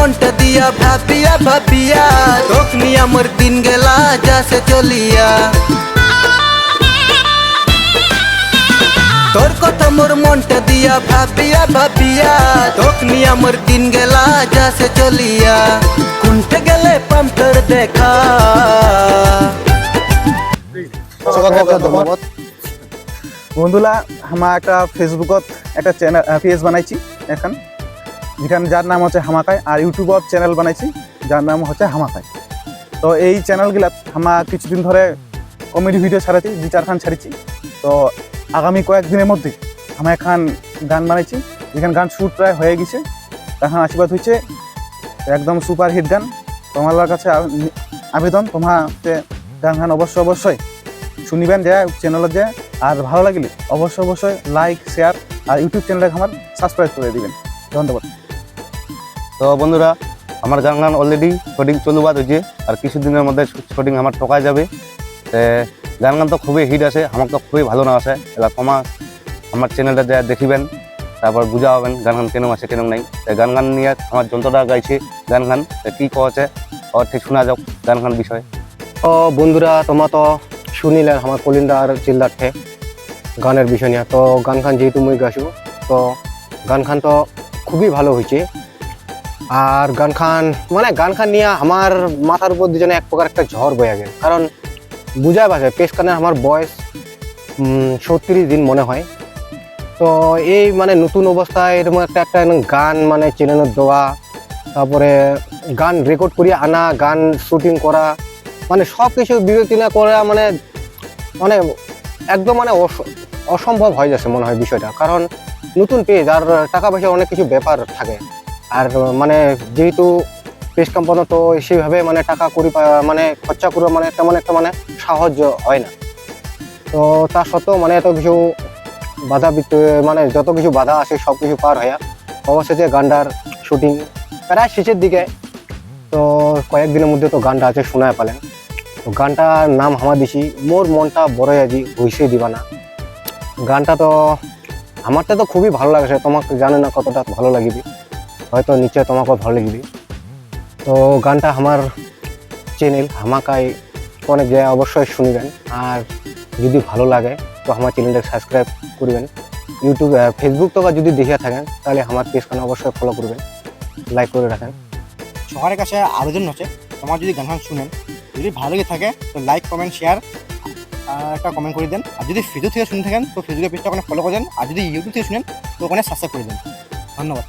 মনটা দিয়া ভাবিয়া ভাবিয়া তোক নিয়া মোর দিন গেলা যাসে চলিয়া। তোর কথা মোর মনটা দিয়া ভাবিয়া ভাবিয়া তোক নিয়া মোর দিন গেলা যাসে চলিয়া। কুণ্ঠে গেলে পাম্পের দেখা? বন্ধুরা আমার একটা ফেসবুকত একটা চ্যানেল পেজ বানাইছি এখন। যেখানে যার নাম হচ্ছে হামাকাই, আর ইউটিউবত চ্যানেল বানাইছি, যার নাম হচ্ছে হামাকাই। তো এই চ্যানেলগুলাত আমার কিছুদিন ধরে কমেডি ভিডিও ছাড়াছি দু চারখান ছাড়িছি। তো আগামী কয়েকদিনের মধ্যে আমার এখান গান বানাইছি। যেখানে গান শ্যুট প্রায় হয়ে গেছে। এখন আশীর্বাদ হয়েছে একদম সুপার হিট গান। তোমার কাছে আবেদন তোমার গান গান অবশ্যই অবশ্যই শুনিবেন যে চ্যানেলত যে। আর ভালো লাগলে অবশ্যই অবশ্যই লাইক শেয়ার আর ইউটিউব চ্যানেলটাকে আমার সাবস্ক্রাইব করে দিবেন। ধন্যবাদ। তো বন্ধুরা, আমার গান গান অলরেডি শুটিং চলুবাদ হয়েছে, আর কিছুদিনের মধ্যে শুটিং আমার ঠকাই যাবে। গান গান তো খুবই হিট আছে আমার তো খুবই ভালো না আছে এবার কমা আমার চ্যানেলটা যা দেখিবেন, তারপর বুঝা হবেন গান গান কেন আছে কেন নাই। তে গান গান নিয়ে আমার যন্ত্রটা গাইছে, গান গান। কি কছে ঠিক শোনা যাক গান গান বিষয়। তো বন্ধুরা, তোমরা তো শুনিলেন আমার কলিন্দার চিল্লার ঠে গানের বিষয় নিয়ে। তো গান খান যেহেতু মুই গাইছো, তো গান খান তো খুবই ভালো হয়েছে। আর গান খান মানে গান খান নিয়ে আমার মাথার উপর দুজনে এক প্রকার একটা ঝড় বয়ে গেল কারণ বুঝায় বাসায় পেশ খানের আমার বয়স সত্তিরিশ দিন মনে হয়। তো এই মানে নতুন অবস্থায় এরকম একটা একটা গান মানে চ্যানেলে দেওয়া তারপরে গান রেকর্ড করিয়ে আনা, গান শুটিং করা মানে সব কিছু বিবেচনা করা মানে মানে একদম মানে অস- অসম্ভব হয়ে যাচ্ছে মনে হয় বিষয়টা। কারণ নতুন পেজ আর টাকা পয়সা অনেক কিছু ব্যাপার থাকে। আর মানে যেহেতু পেজ কোম্পানি তো সেইভাবে মানে টাকা করি মানে খরচা করে মানে তেমন একটা মানে সাহায্য হয় না। তো তা সত্ত্বেও মানে এত কিছু বাধা মানে যত কিছু বাধা আসে সব কিছু পার হয়ে অবশেষে গানটার শুটিং প্রায় শেষের দিকে। তো কয়েকদিনের মধ্যে তো গানটা আছে শোনায় পালেন। তো গানটার নাম হামা দিছি, মোর মনটা বড় আজি হইসে দিবা না গানটা তো আমারটা তো খুবই ভালো লাগছে, তোমাকে জানে না কতটা ভালো লাগিবি। হয়তো নিশ্চয় তোমাকেও ভালো লাগিবি। তো গানটা আমার চ্যানেল হামাকাই অনেক জায়গায় অবশ্যই শুনবেন। আর যদি ভালো লাগে, তো আমার চ্যানেলটা সাবস্ক্রাইব করবেন। ইউটিউব ফেসবুক তো যদি দেখে থাকেন, তাহলে আমার পেজখানে অবশ্যই ফলো করবেন। লাইক করে রাখেন। সবার কাছে আবেদন হচ্ছে তোমার যদি গান শুনেন, যদি ভালো লেগে থাকে, তো লাইক কমেন্ট শেয়ার একটা কমেন্ট করে দেন। আর যদি ফেসবুক থেকে শুনে থাকেন, তো ফেসবুকের পেজটা ওখানে ফলো করে দেন। আর যদি ইউটিউব থেকে শুনেন, তো ওখানে সাবস্ক্রাইব করে দেন। ধন্যবাদ।